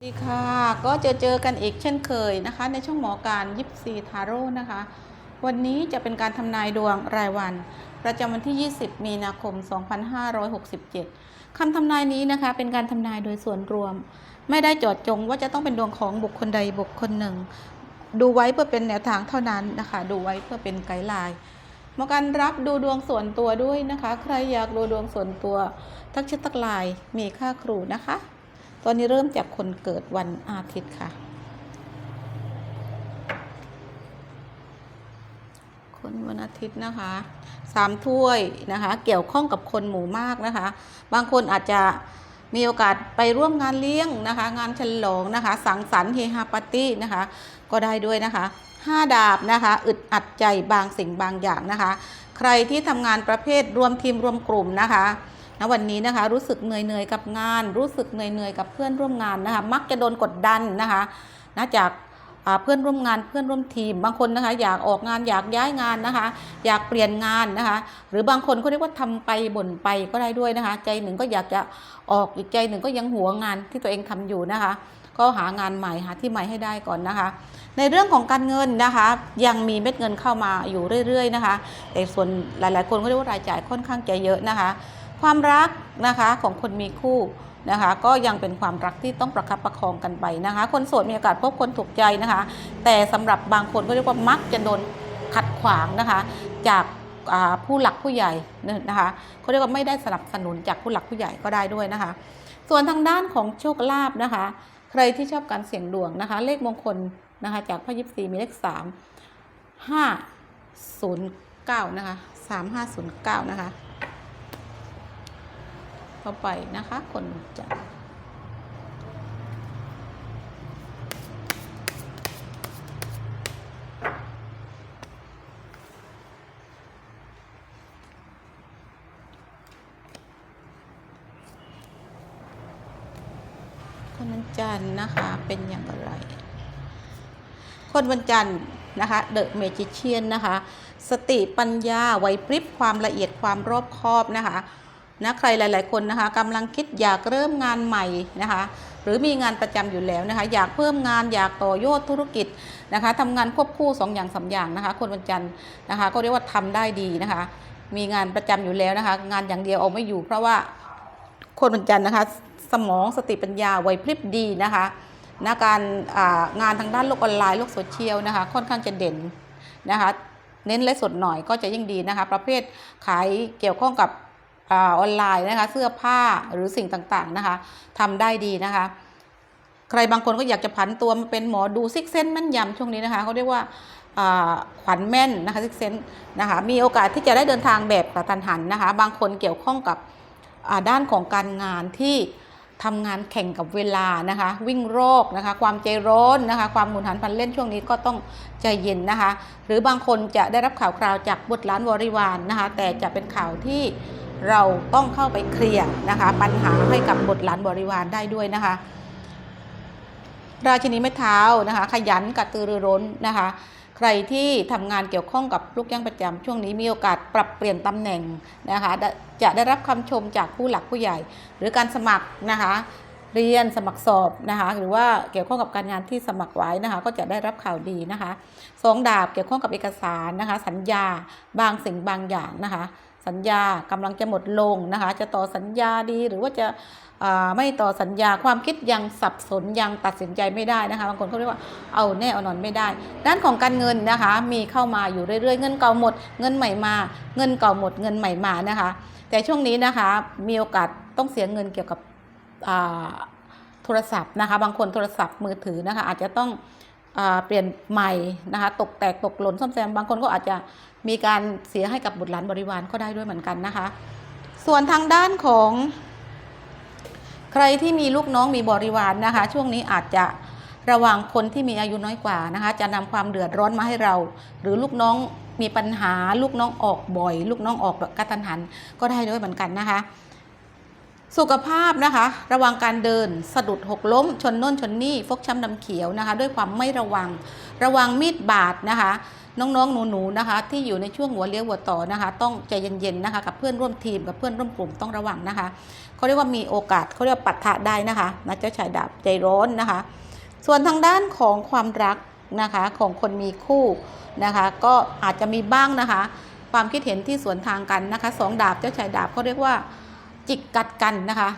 สวัสดีค่ะ ก็เจอเจอกันอีกเช่นเคยนะคะ ในช่องหมอการยิปซีทาโร่นะคะ วันนี้จะเป็นการทำนายดวงรายวัน ประจำวันที่ 20 มีนาคม 2567 คำทำนายนี้นะคะ เป็นการทำนายโดยส่วนรวม ไม่ได้จอดจงว่าจะต้องเป็นดวงของบุคคลใดบุคคลหนึ่ง ดูไว้เพื่อเป็นแนวทางเท่านั้นนะคะ ดูไว้เพื่อเป็นไกด์ไลน์หมอการรับดูดวงส่วนตัวด้วยนะคะ ใครอยากดูดวงส่วนตัว ทักแชททักไลน์มีค่าครูนะคะ ตอนนี้เริ่มจากคนเกิดวันอาทิตย์ค่ะ คนวันอาทิตย์นะคะสามถ้วยนะคะ เกี่ยวข้องกับคนหมู่มากนะคะ บางคนอาจจะมีโอกาสไปร่วมงานเลี้ยงนะคะ งานฉลองนะคะ สังสรรค์เฮฮาปาร์ตี้นะคะ ก็ได้ด้วยนะคะห้าดาบนะคะ อึดอัดใจบางสิ่งบางอย่างนะคะ ใครที่ทำงานประเภทรวมทีมรวมกลุ่มนะคะ ณวันนี้นะคะรู้สึกเหนื่อยๆกับงาน รู้สึกเหนื่อยๆกับเพื่อนร่วมงานนะคะมักจะโดนกดดันนะคะนะจากเพื่อนร่วมงานเพื่อนร่วมทีม บางคนนะคะอยากออกงานอยากย้ายงานนะคะ อยากเปลี่ยนงานนะคะ หรือบางคนเขาเรียกว่าทำไปบ่นไปก็ได้ด้วยนะคะ ใจหนึ่งก็อยากจะออกอีกใจหนึ่งก็ยังหัวงานที่ตัวเองทำอยู่นะคะ ก็หางานใหม่หาที่ใหม่ให้ได้ก่อนนะคะ ในเรื่องของการเงินนะคะ ยังมีเม็ดเงินเข้ามาอยู่เรื่อย ๆ นะคะ แต่ส่วนหลาย ๆ คนก็เรียกว่ารายจ่ายค่อนข้างจะเยอะนะคะ ความรักนะคะของคนมีคู่นะคะก็ยังเป็นความรักที่ต้องประคับประคองกันไปนะคะ คนโสดมีโอกาสพบคนถูกใจนะคะ แต่สำหรับบางคนก็เรียกว่ามักจะโดนขัดขวางนะคะ จากาผู้หลักผู้ใหญ่นะคะเขาเรียกว่าไม่ได้สนับสนุนจากผู้หลักผู้ใหญ่ก็ได้ด้วยนะคะ ส่วนทางด้านของโชคลาภนะคะ ใครที่ชอบการเสี่ยงดวงนะคะ เลขมงคลนะคะจากพ่อยิปซีมีเลข3 509นะคะ3509นะคะ เข้าไปนะคะ คนจะคนวันจันทร์นะคะเป็นอย่างไร คนวันจันทร์นะคะเดอะเมจิเชียนนะคะ สติปัญญาไหวพริบความละเอียดความรอบคอบนะคะ นะใครหลาย ๆ คนนะคะกำลังคิดอยากเริ่มงานใหม่นะคะหรือมีงานประจำอยู่แล้วนะคะ อยากเพิ่มงานอยากต่อยอดธุรกิจนะคะทำงานควบคู่สองอย่างสามอย่างนะคะ คนวันจันทร์นะคะ ก็เรียกว่าทำได้ดีนะคะ มีงานประจำอยู่แล้วนะคะ งานอย่างเดียวเอาไม่อยู่ เพราะว่าคนวันจันทร์นะคะ สมองสติปัญญาไหวพริบดีนะคะนะการงานทางด้านโลกออนไลน์โลกโซเชียลนะคะ ค่อนข้างจะเด่นนะคะ เน้นและสดหน่อยก็จะยิ่งดีนะคะ ประเภทขายเกี่ยวข้องกับ ออนไลน์นะคะ เสื้อผ้าหรือสิ่งต่างๆนะคะทำได้ดีนะคะ ใครบางคนก็อยากจะผันตัวมาเป็นหมอดูซิกเซนแม่นยำช่วงนี้นะคะเขาเรียกว่าขวัญแม่นนะคะซิกเซนนะคะมีโอกาสที่จะได้เดินทางแบบกระตันหันนะคะ บางคนเกี่ยวข้องกับด้านของการงานที่ทำงานแข่งกับเวลานะคะ วิ่งโรคนะคะ ความใจร้อนนะคะ ความหมุนหันพันเล่นช่วงนี้ก็ต้องใจเย็นนะคะ หรือบางคนจะได้รับข่าวคราวจากบุตรหลานบริวานนะคะ แต่จะเป็นข่าวที่ เราต้องเข้าไปเคลียร์นะคะ ปัญหาให้กับบุตรหลานบริวารได้ด้วยนะคะ ราชินีไม้เท้านะคะ ขยันกระตือรือร้นนะคะ ใครที่ทำงานเกี่ยวข้องกับลูกย่างประจำช่วงนี้มีโอกาสปรับเปลี่ยนตำแหน่งนะคะ จะได้รับคำชมจากผู้หลักผู้ใหญ่ หรือการสมัครนะคะเรียนสมัครสอบนะคะหรือว่าเกี่ยวข้องกับการงานที่สมัครไว้นะคะก็จะได้รับข่าวดีนะคะสองดาบเกี่ยวข้องกับเอกสารนะคะสัญญาบางสิ่งบางอย่างนะคะ สัญญากำลังจะหมดลงนะคะ จะต่อสัญญาดีหรือว่าจะไม่ต่อสัญญาความคิดยังสับสนยังตัดสินใจไม่ได้นะคะบางคนเขาเรียกว่าเอาแน่เอานอนไม่ได้ ด้านของการเงินนะคะมีเข้ามาอยู่เรื่อยๆ เงินเก่าหมด เงินใหม่มา เงินเก่าหมดเงินใหม่มานะคะ แต่ช่วงนี้นะคะมีโอกาสต้องเสียเงินเกี่ยวกับโทรศัพท์นะคะ บางคนโทรศัพท์มือถือนะคะอาจจะต้อง เปลี่ยนใหม่นะคะตกแตกตกหล่นซ่อมแซมบางคนก็อาจจะมีการเสียให้กับบุตรหลานบริวารก็ได้ด้วยเหมือนกันนะคะ ส่วนทางด้านของ ใครที่มีลูกน้องมีบริวารนะคะ ช่วงนี้อาจจะระวังคนที่มีอายุน้อยกว่านะคะ จะนำความเดือดร้อนมาให้เรา หรือลูกน้องมีปัญหาลูกน้องออกบ่อย ลูกน้องออกแบบกระทันหันก็ได้ด้วยเหมือนกันนะคะ สุขภาพนะคะ ระวังการเดิน สะดุดหกล้ม ชนน่นชนนี่ฟกช้ำดำเขียวนะคะ ด้วยความไม่ระวัง ระวังมีดบาดนะคะ น้องๆหนูๆนะคะ ที่อยู่ในช่วงหัวเลี้ยวหัวต่อนะคะ ต้องใจเย็นๆนะคะ กับเพื่อนร่วมทีมกับเพื่อนร่วมกลุ่มต้องระวังนะคะเขาเรียกว่ามีโอกาสเขาเรียกว่าปัทะได้นะคะนะเจ้าชายดาบใจร้อนนะคะ ส่วนทางด้านของความรักนะคะของคนมีคู่นะคะ ก็อาจจะมีบ้างนะคะ ความคิดเห็นที่สวนทางกันนะคะสองดาบเจ้าชายดาบเขาเรียกว่า จิกกัดกันนะคะ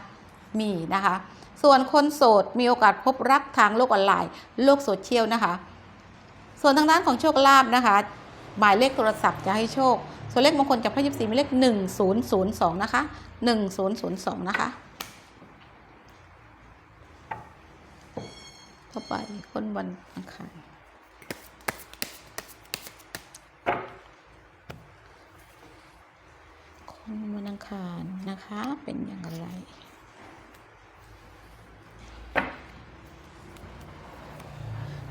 มีนะคะ ส่วนคนโสดมีโอกาสพบรักทางโลกออนไลน์โลกโซเชียลนะคะ ส่วนทางด้านของโชคลาภนะคะหมายเลขโทรศัพท์จะให้โชค ส่วนเลขมงคลจากพระยิบสีมายเลข1002นะคะ1002นะคะต่อไปคนวันอังคาร คน วันอังคารนะคะ เป็นอย่างไร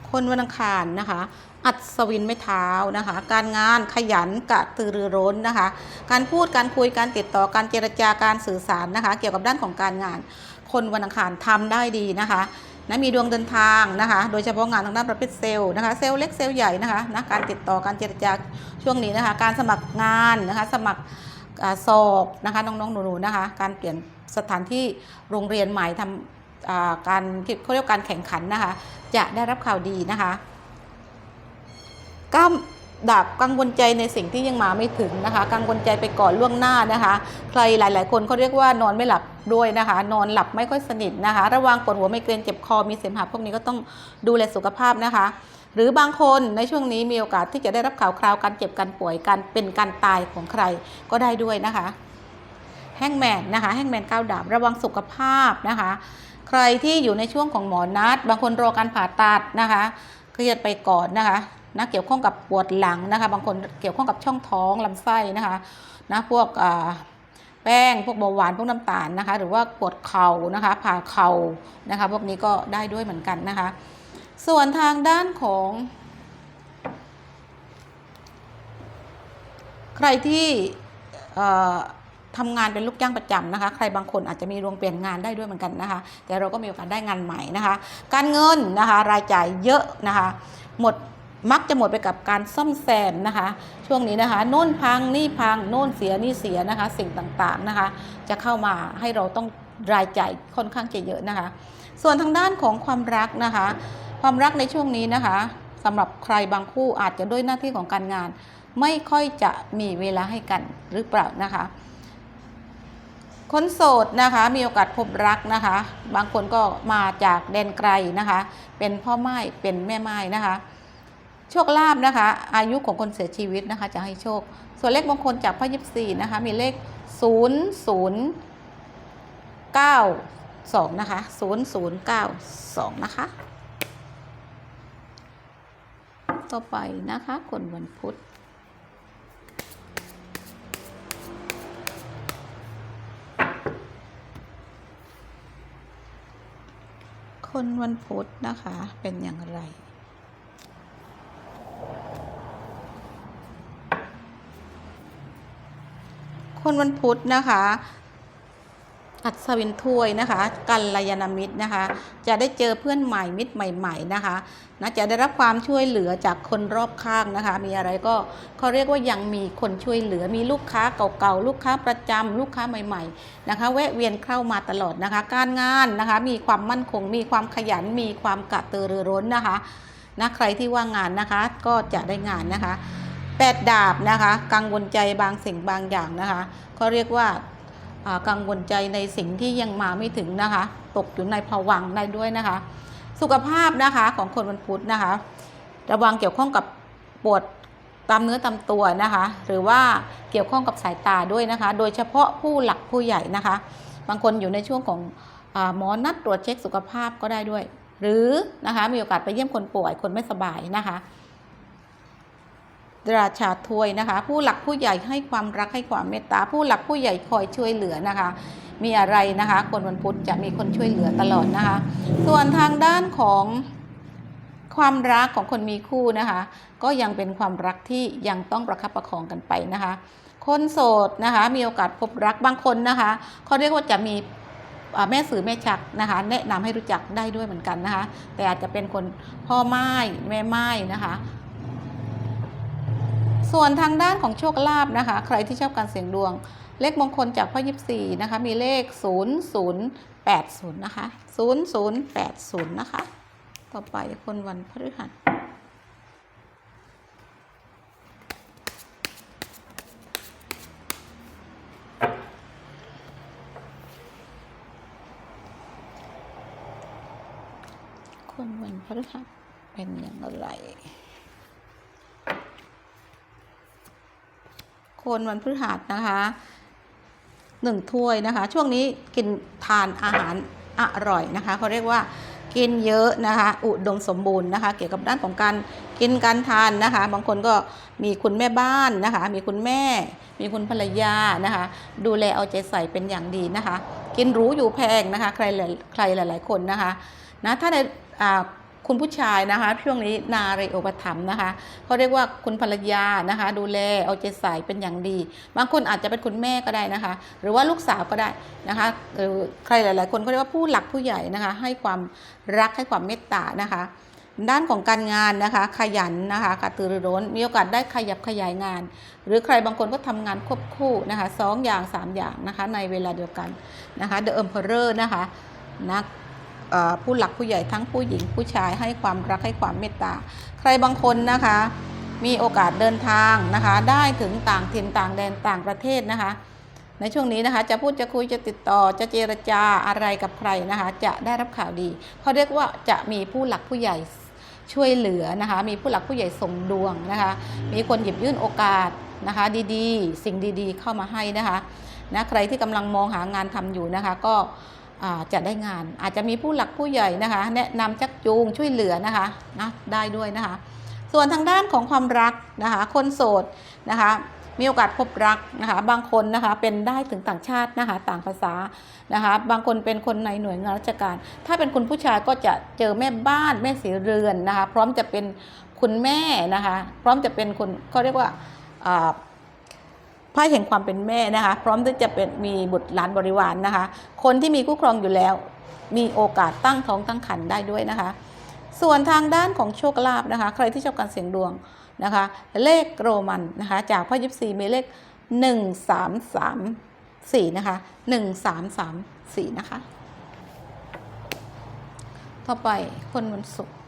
คนวันอังคารนะคะ อัศวินไม่เท้านะคะ การงานขยันกระตือรือร้นนะคะ การพูดการคุยการติดต่อการเจรจาการสื่อสารนะคะ เกี่ยวกับด้านของการงาน คนวันอังคารทำได้ดีนะคะนะมีดวงเดินทางนะคะ โดยเฉพาะงานทางด้านประเภทเซลล์นะคะ เซลล์เล็กเซลล์ใหญ่นะคะนะการติดต่อการเจรจาช่วงนี้นะคะ การสมัครงานนะคะ สมัคร สอบนะคะน้องๆหนูๆนะคะ การเปลี่ยนสถานที่โรงเรียนใหม่ทำการเขาเรียกการแข่งขันนะคะ จะได้รับข่าวดีนะคะก้ามดับกังวลใจในสิ่งที่ยังมาไม่ถึงนะคะ กังวลใจไปก่อนล่วงหน้านะคะ ใครหลาย ๆ คนเขาเรียกว่านอนไม่หลับด้วยนะคะ นอนหลับไม่ค่อยสนิทนะคะ ระวังปวดหัวไมเกรนเจ็บคอมีเสมหะพวกนี้ก็ต้องดูแลสุขภาพนะคะ หรือบางคนในช่วงนี้มีโอกาสที่จะได้รับข่าวคราวการเจ็บการป่วยการเป็นการตายของใครก็ได้ด้วยนะคะแฮงแมนนะคะแฮงแมนก้าวดาบระวังสุขภาพนะคะ ใครที่อยู่ในช่วงของหมอนัด บางคนรอการผ่าตัดนะคะเครียดไปก่อนนะคะนะเกี่ยวข้องกับปวดหลังนะคะ บางคนเกี่ยวข้องกับช่องท้องลำไส้นะคะนะพวกแป้งพวกเบาหวานพวกน้ำตาลนะคะ หรือว่าปวดเข่านะคะผ่าเข่านะคะ พวกนี้ก็ได้ด้วยเหมือนกันนะคะ ส่วนทางด้านของ ใครที่ทำงานเป็นลูกจ้างประจำนะคะ ใครบางคนอาจจะมีดวงเปลี่ยนงานได้ด้วยเหมือนกันนะคะ แต่เราก็มีโอกาสได้งานใหม่นะคะ การเงินนะคะรายจ่ายเยอะนะคะ หมดมักจะหมดไปกับการซ่อมแซมนะคะ ช่วงนี้นะคะโน่นพังนี่พังโน่นเสียนี่เสียนะคะ สิ่งต่างๆนะคะ จะเข้ามาให้เราต้องรายจ่ายค่อนข้างจะเยอะนะคะ ส่วนทางด้านของความรักนะคะ ความรักในช่วงนี้นะคะสำหรับใครบางคู่อาจจะด้วยหน้าที่ของการงาน ไม่ค่อยจะมีเวลาให้กันหรือเปล่านะคะคนโสดนะคะมีโอกาสพบรักนะคะ บางคนก็มาจากแดนไกลนะคะ เป็นพ่อไม้เป็นแม่ไม้นะคะ โชคลาภนะคะ อายุของคนเสียชีวิตนะคะ จะให้โชค ส่วนเลขมงคลจากพระยิบสี่นะคะ มีเลข0 0 9 2นะคะ0 0 9 2นะคะ ต่อไปนะคะคนวันพุธคนวันพุธนะคะเป็นอย่างไร คนวันพุธนะคะ อัศวินถ้วยนะคะกัลยาณมิตรนะคะ จะได้เจอเพื่อนใหม่มิตรใหม่ ๆนะคะนะจะได้รับความช่วยเหลือจากคนรอบข้างนะคะ มีอะไรก็เขาเรียกว่ายังมีคนช่วยเหลือมีลูกค้าเก่าๆลูกค้าประจำลูกค้าใหม่ๆนะคะ แวะเวียนเข้ามาตลอดนะคะ การงานนะคะ มีความมั่นคง มีความขยัน มีความกระตือรือร้นนะคะนะใครที่ว่างงานนะคะก็จะได้งานนะคะแปดดาบนะคะ กังวลใจบางสิ่งบางอย่างนะคะเขาเรียกว่า กังวลใจในสิ่งที่ยังมาไม่ถึงนะคะ ตกอยู่ในภวังค์ได้ด้วยนะคะ สุขภาพนะคะของคนวันพุธนะคะ ระวังเกี่ยวข้องกับปวดตามเนื้อตามตัวนะคะ หรือว่าเกี่ยวข้องกับสายตาด้วยนะคะ โดยเฉพาะผู้หลักผู้ใหญ่นะคะ บางคนอยู่ในช่วงของอหมอนัดตรวจเช็คสุขภาพก็ได้ด้วย หรือนะคะมีโอกาสไปเยี่ยมคนป่วยคนไม่สบายนะคะ ราชาถ้วยนะคะ ผู้หลักผู้ใหญ่ให้ความรักให้ความเมตตา ผู้หลักผู้ใหญ่คอยช่วยเหลือนะคะ มีอะไรนะคะ คนวันพุธจะมีคนช่วยเหลือตลอดนะคะ ส่วนทางด้านของความรักของคนมีคู่นะคะ ก็ยังเป็นความรักที่ยังต้องประคับประคองกันไปนะคะ คนโสดนะคะมีโอกาสพบรักบางคนนะคะเขาเรียกว่าจะมีแม่สื่อแม่ชักนะคะ แนะนำให้รู้จักได้ด้วยเหมือนกันนะคะ แต่อาจจะเป็นคนพ่อไม้แม่ไม้นะคะ ส่วนทางด้านของโชคลาภนะคะ ใครที่ชอบการเสี่ยงดวง เลขมงคลจากพ่อยิปซีนะคะ มีเลข 0080 นะคะ 0080 นะคะ ต่อไปคนวันพฤหัสคนวันพฤหัสเป็นอย่างไร คนวันพฤหัสนะคะหนึ่งถ้วยนะคะ ช่วงนี้กินทานอาหารอร่อยนะคะเขาเรียกว่ากินเยอะนะคะ อุดมสมบูรณ์นะคะ เกี่ยวกับด้านของการกินการทานนะคะ บางคนก็มีคุณแม่บ้านนะคะ มีคุณแม่ มีคุณภรรยานะคะ ดูแลเอาใจใส่เป็นอย่างดีนะคะ กินหรูอยู่แพงนะคะ ใครหลายใครหลาย ๆ คนนะคะนะถ้าในอ่า คุณผู้ชายนะคะ ช่วงนี้นารีอุปถัมภ์นะคะเขาเรียกว่าคุณภรรยานะคะ ดูแลเอาใจใส่เป็นอย่างดี บางคนอาจจะเป็นคุณแม่ก็ได้นะคะ หรือว่าลูกสาวก็ได้นะคะหรือใครหลาย ๆ คนเขาเรียกว่าผู้หลักผู้ใหญ่นะคะ ให้ความรักให้ความเมตตานะคะด้านของการงานนะคะ ขยันนะคะกระตือรือร้น มีโอกาสได้ขยับขยายงาน หรือใครบางคนก็ทำงานควบคู่นะคะสองอย่างสามอย่างนะคะในเวลาเดียวกันนะคะ The Emperor นะคะนัก ผู้หลักผู้ใหญ่ทั้งผู้หญิงผู้ชายให้ความรักให้ความเมตตา ใครบางคนนะคะมีโอกาสเดินทางนะคะได้ถึงต่างถิ่นต่างแดนต่างประเทศนะคะ ในช่วงนี้นะคะจะพูดจะคุยจะติดต่อจะเจรจาอะไรกับใครนะคะ จะได้รับข่าวดีเขาเรียกว่าจะมีผู้หลักผู้ใหญ่ช่วยเหลือนะคะ มีผู้หลักผู้ใหญ่ส่งดวงนะคะ มีคนหยิบยื่นโอกาสนะคะ ดีๆ สิ่งดีๆ เข้ามาให้นะคะนะใครที่กำลังมองหางานทำอยู่นะคะ ก็ จะได้งาน อาจจะมีผู้หลักผู้ใหญ่นะคะ แนะนำชักจูงช่วยเหลือนะคะนะได้ด้วยนะคะ ส่วนทางด้านของความรักนะคะ คนโสดนะคะมีโอกาสพบรักนะคะบางคนนะคะเป็นได้ถึงต่างชาตินะคะต่างภาษานะคะบางคนเป็นคนในหน่วยงานราชการ ถ้าเป็นคุณผู้ชายก็จะเจอแม่บ้านแม่สีเรือนนะคะพร้อมจะเป็นคุณแม่นะคะพร้อมจะเป็นคนเขาเรียกว่าอ่า ไพ่แห่งความเป็นแม่นะคะ พร้อมที่จะเป็นมีบุตรหลานบริวารนนะคะ คนที่มีคู่ครองอยู่แล้ว มีโอกาสตั้งท้องตั้งครรภ์ได้ด้วยนะคะ ส่วนทางด้านของโชคลาภนะคะ ใครที่ชอบการเสี่ยงดวงนะคะ เลขโรมันนะคะ จากพ่อยิปซีมีเลข 1 3 3 4นะคะ1 3 3 4นะคะ ต่อไปคนวันศุกร์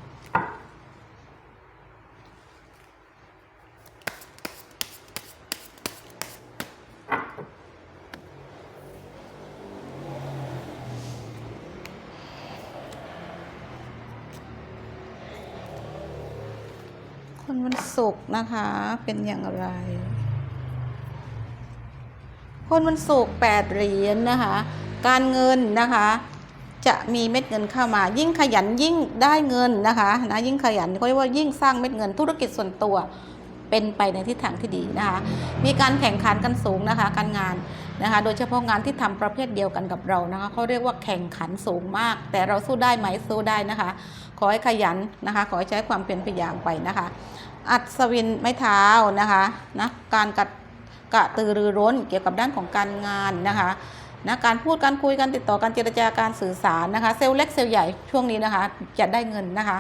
คนวันศุกร์นะคะ เป็นอย่างไร คนวันศุกร์แปดเหรียญนะคะ การเงินนะคะ จะมีเม็ดเงินเข้ามา ยิ่งขยันยิ่งได้เงินนะคะนะยิ่งขยันเขาเรียกว่ายิ่งสร้างเม็ดเงินธุรกิจส่วนตัว เป็นไปในทิศทางที่ดีนะคะ มีการแข่งขันกันสูงนะคะ การงานนะคะ โดยเฉพาะงานที่ทำประเภทเดียวกันกับเรานะคะเขาเรียกว่าแข่งขันสูงมาก แต่เราสู้ได้ไหมสู้ได้นะคะ ขอให้ขยันนะคะ ขอให้ใช้ความเพียรพยายามไปนะคะ อัศวินไม้เท้านะคะนะการกัดกระตือรือร้นเกี่ยวกับด้านของการงานนะคะนะการพูดการคุยการติดต่อการเจรจาการสื่อสารนะคะ เซลล์เล็กเซลล์ใหญ่ช่วงนี้นะคะ จะได้เงินนะคะ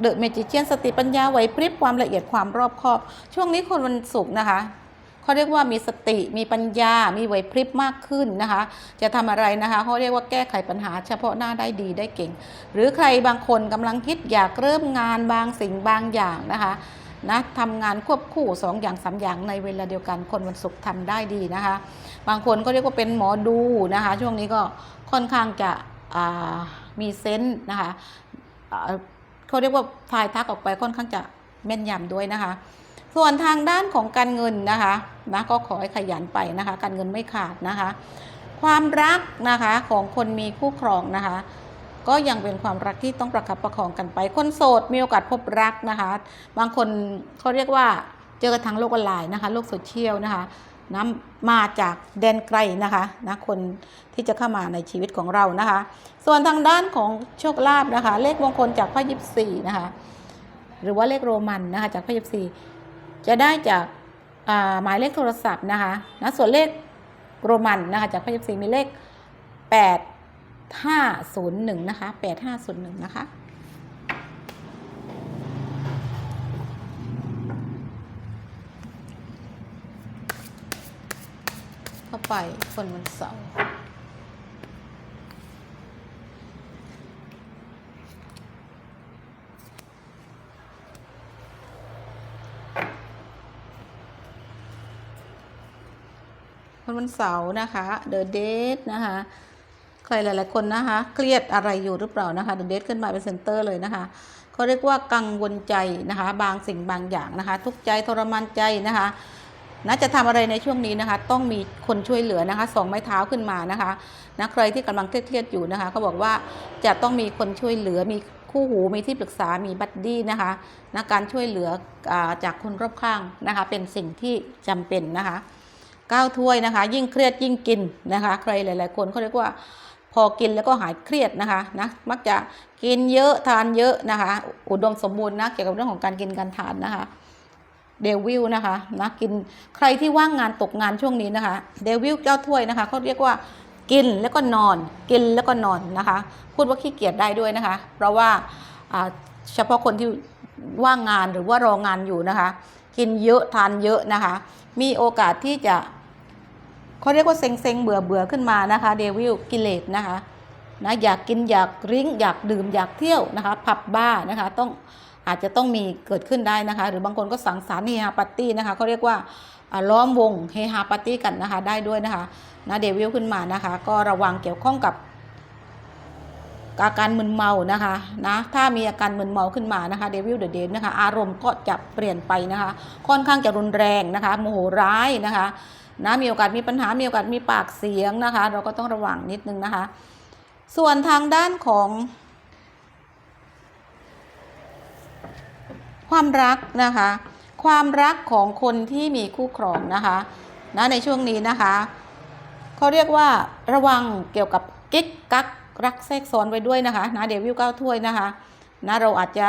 เดอะเมจิเชียนสติปัญญาไหวพริบความละเอียดความรอบคอบ ช่วงนี้คนวันศุกร์นะคะเขาเรียกว่ามีสติมีปัญญา มีไหวพริบมากขึ้นนะคะ จะทำอะไรนะคะเขาเรียกว่าแก้ไขปัญหาเฉพาะหน้าได้ดีได้เก่ง หรือใครบางคนกำลังคิดอยากเริ่มงานบางสิ่งบางอย่างนะคะนะทำงานควบคู่สองอย่างสามอย่างในเวลาเดียวกันคนวันศุกร์ทำได้ดีนะคะ บางคนก็เรียกว่าเป็นหมอดูนะคะ ช่วงนี้ก็ค่อนข้างจะมีเซนส์นะคะ เขาเรียกว่าทายทักออกไปค่อนข้างจะแม่นยำด้วยนะคะ ส่วนทางด้านของการเงินนะคะนะก็ขอให้ขยันไปนะคะ การเงินไม่ขาดนะคะ ความรักนะคะของคนมีคู่ครองนะคะ ก็ยังเป็นความรักที่ต้องประคับประคองกันไป คนโสดมีโอกาสพบรักนะคะ บางคนเขาเรียกว่าเจอกันทางโลกออนไลน์นะคะ โลกโซเชียลนะคะ นะมาจากแดนไกลนะคะนะคนที่จะเข้ามาในชีวิตของเรานะคะ ส่วนทางด้านของโชคลาภนะคะ เลขมงคลจากพระยิปซีนะคะ หรือว่าเลขโรมันนะคะจากพระยิปซีจะได้จากาหมายเลขโทรศัพท์นะคะนะส่วนเลขโรมันนะคะจากพระยิปซีมีเลข8501นะคะ8501นะคะเข้า ไปคนวันเสาร์คนวันเสาร์นะคะ The Date นะคะ ใครหลาย ๆ คนนะคะ เครียดอะไรอยู่หรือเปล่านะคะ The Date ขึ้นมาเป็นเซนเตอร์เลยนะคะเขาเรียกว่ากังวลใจนะคะ บางสิ่งบางอย่างนะคะ ทุกใจทรมานใจนะคะ นะจะทำอะไรในช่วงนี้นะคะ ต้องมีคนช่วยเหลือนะคะสองไม้เท้าขึ้นมานะคะนะใครที่กำลังเครียดๆอยู่นะคะเขาบอกว่าจะต้องมีคนช่วยเหลือมีคู่หูมีที่ปรึกษามีบัดดี้นะคะนะการช่วยเหลืออจากคนรอบข้างนะคะ เป็นสิ่งที่จำเป็นนะคะก้าวถ้วยนะคะ ยิ่งเครียดยิ่งกินนะคะ ใครหลาย ๆ คนเขาเรียกว่าพอกินแล้วก็หายเครียดนะคะนะมักจะกินเยอะทานเยอะนะคะ อุดมสมบูรณ์นะเกี่ยวกับเรื่องของการกินการทานนะคะ เดวิลนะคะนะกินใครที่ว่างงานตกงานช่วงนี้นะคะเดวิลเจ้าถ้วยนะคะเขาเรียกว่ากินแล้วก็นอน กินแล้วก็นอนนะคะ พูดว่าขี้เกียจได้ด้วยนะคะ เพราะว่าเฉพาะคนที่ว่างงานหรือว่ารองานอยู่นะคะ กินเยอะทานเยอะนะคะ มีโอกาสที่จะเขาเรียกว่าเซ็งเซ็งเบื่อเบื่อขึ้นมานะคะเดวิลกิเลสนะคะนะอยากกินอยากริ้งอยากดื่มอยากเที่ยวนะคะผับบ้านะคะต้อง อาจจะต้องมีเกิดขึ้นได้นะคะ หรือบางคนก็สังสรรค์เฮฮาปาร์ตี้นะคะเขาเรียกว่าล้อมวงเฮฮาปาร์ตี้กันนะคะได้ด้วยนะคะนะเดวิลขึ้นมานะคะ ก็ระวังเกี่ยวข้องกับอาการมึนเมานะคะนะถ้ามีอาการมึนเมาขึ้นมานะคะเดวิลเดอะเดนนะคะอารมณ์ก็จะเปลี่ยนไปนะคะ ค่อนข้างจะรุนแรงนะคะโมโหร้ายนะคะนะมีโอกาสมีปัญหา มีโอกาสมีปากเสียงนะคะ เราก็ต้องระวังนิดนึงนะคะ ส่วนทางด้านของ ความรักนะคะ ความรักของคนที่มีคู่ครองนะคะนะในช่วงนี้นะคะเขาเรียกว่าระวังเกี่ยวกับกิ๊กกักรักแทรกซ้อนไว้ด้วยนะคะนะเดวิลเก้าถ้วยนะคะนะเราอาจจะ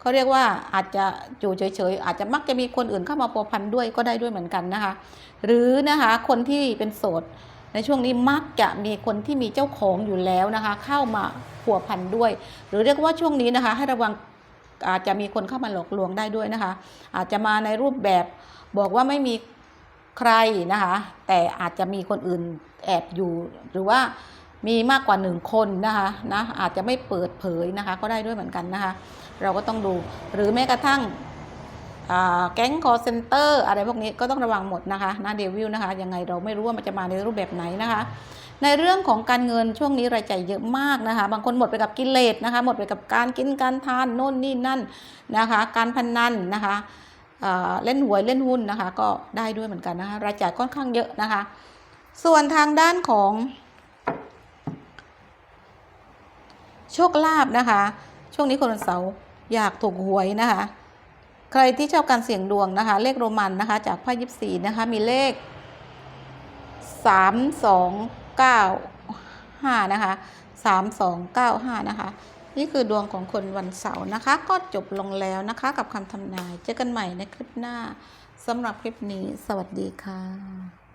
เขาเรียกว่าอาจจะอยู่เฉยๆอาจจะมักจะมีคนอื่นเข้ามาพัวพันด้วยก็ได้ด้วยเหมือนกันนะคะ หรือนะคะคนที่เป็นโสดในช่วงนี้มักจะมีคนที่มีเจ้าของอยู่แล้วนะคะ เข้ามาผัวพันด้วย หรือเรียกว่าช่วงนี้นะคะ ให้ระวัง อาจจะมีคนเข้ามาหลอกลวงได้ด้วยนะคะ อาจจะมาในรูปแบบบอกว่าไม่มีใครนะคะ แต่อาจจะมีคนอื่นแอบอยู่ หรือว่ามีมากกว่าหนึ่งคนนะคะนะอาจจะไม่เปิดเผยนะคะ ก็ได้ด้วยเหมือนกันนะคะ เราก็ต้องดูหรือแม้กระทั่งแก๊งคอเซนเตอร์อะไรพวกนี้ก็ต้องระวังหมดนะคะนะเดวิลนะคะยังไงเราไม่รู้ว่ามันจะมาในรูปแบบไหนนะคะ ในเรื่องของการเงินช่วงนี้รายจ่ายเยอะมากนะคะ บางคนหมดไปกับกิเลสนะคะ หมดไปกับการกินการทานโน่นนี่นั่นนะคะ การพนันนะคะเล่นหวยเล่นหุ้นนะคะ ก็ได้ด้วยเหมือนกันนะคะรายจ่ายค่อนข้างเยอะนะคะ ส่วนทางด้านของโชคลาภนะคะ ช่วงนี้คนวันเสาร์อยากถูกหวยนะคะ ใครที่ชอบการเสี่ยงดวงนะคะ เลขโรมันนะคะ จากไพ่ยิปซีนะคะ มีเลขสามสอง เก้าห้านะคะสามสองเก้าห้านะคะ นี่คือดวงของคนวันเสาร์นะคะ ก็จบลงแล้วนะคะกับคำทำนาย เจอกันใหม่ในคลิปหน้าสำหรับคลิปนี้ สวัสดีค่ะ